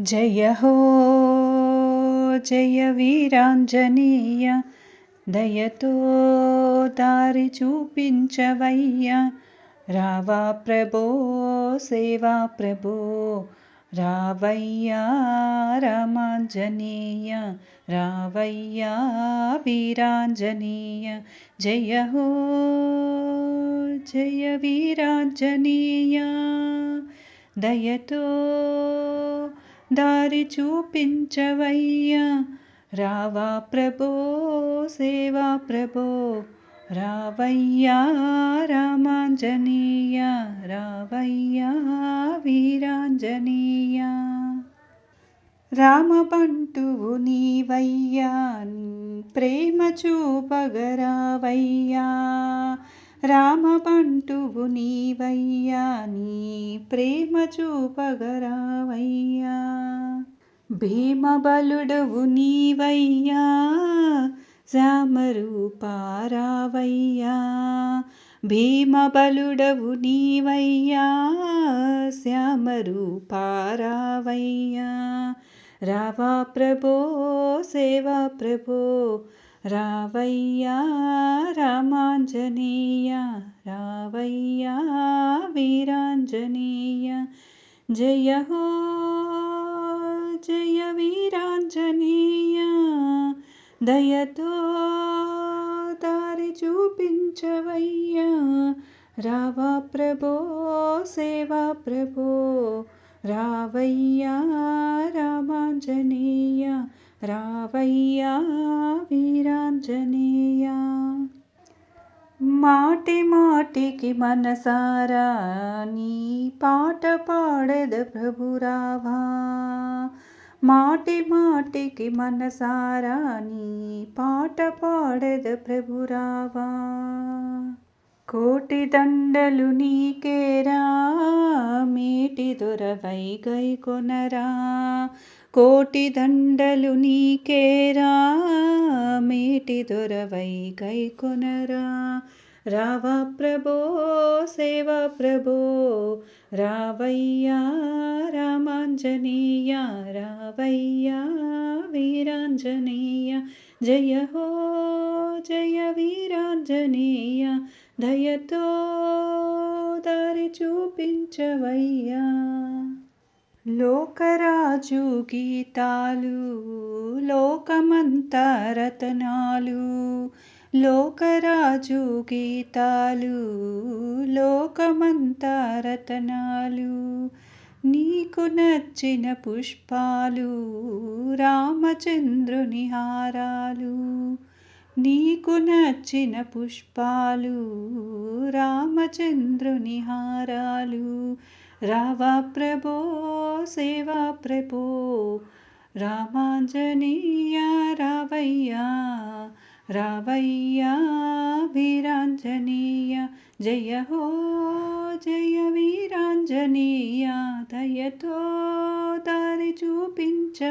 जय हो जय वीराञ्जनीय दयतो दारिचूपिञ्चवै्या रावा प्रभो सेवा प्रभो रावय्या रामाञ्जनीय रावय्या वीराञ्जनीय। जय हो जय वीराञ्जनीय दयतो దారి చూపించవయ్యా రావా ప్రభో సేవా ప్రభో రావయ్యా రామాంజనేయ రావయ్యా వీరాంజనేయ రామబంటువు నీవయ్యా ప్రేమ చూపగరావయ్యా రామబంటువు నీవయ్యా నీ ప్రేమ చూపగరావయ్యా. భీమబలుడవు నీవయ్యా శ్యామరూపారావయ్యా భీమబలుడవు నీవయ్యా శ్యామరూపారావయ్యా రావా ప్రభో సేవా ప్రభో రావయ్యా. రామాంజనేయ రావయ్యా వీరాంజనేయ జయ హో జయ వీరాంజనేయ దయతో దారి చూపించవయ్యా రావా ప్రభో సేవా ప్రభో రావయ్యా రామాంజనేయ రావయ్యా వీరాంజనేయ మాటి మాటికి మనసారా నీ పాట పాడద ప్రభురావా. మాటి మాటికి మనసారా నీ పాట పాడద ప్రభురావా. కోటి దండలు నీకేరా మేటి దొరవై గై కొనరా. కోటి దండలు నీకేరా మేటి దొరవై గై కొనరా. రావా ప్రభో సేవా ప్రభో రావయ్యా రామాంజనేయ రావయ్యా వీరాంజనేయ జయ హో జయ వీరాంజనేయ దయతో దారి చూపించవయ్యా. లోకరాజు గీతాలు లోకమంతా రతనాలు లోకరాజు గీతాలు లోకమంతా రతనాలు. నీకు నచ్చిన పుష్పాలు రామచంద్రుని హారాలు నీకు నచ్చిన పుష్పాలు రామచంద్రుని హారాలు రావా ప్రభో సేవా ప్రభో రామాంజనేయ రావయ్యా. रावय्याभिराञ्जनीय। जय हो जय वीराञ्जनीया। दयतो दारि चूपिञ्च